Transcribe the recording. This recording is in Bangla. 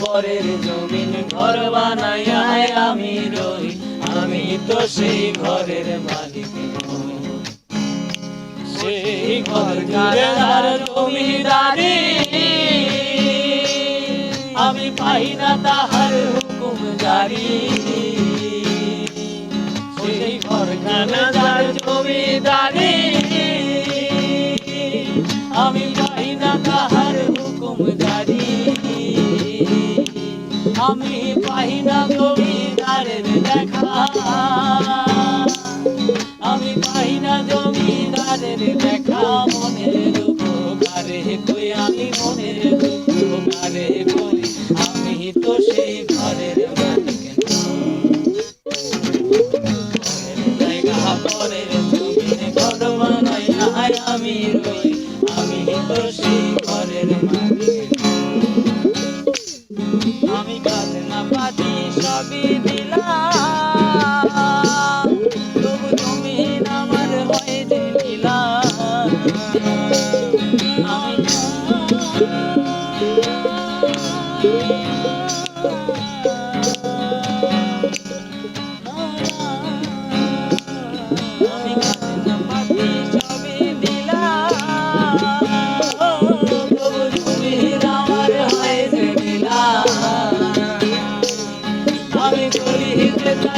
পরের জমিন ঘর বানাইয়া আমি রই, আমি তো সেই ঘরের মালিক সেই ঘর জমিদারি আমি পাই না তাহার হুকুম জারি। সেই ঘর জমিদারি আমি পাই না জমিদারের দেখা। আমি পাই না জমিদারের দেখা। মনের উপকারে কই আমি, মনের উপকারে করি আমি তো সেই ঘরের মালিক। জায়গা, পরের জমিনে ঘর বানাইয়া আমি রই। 了。Let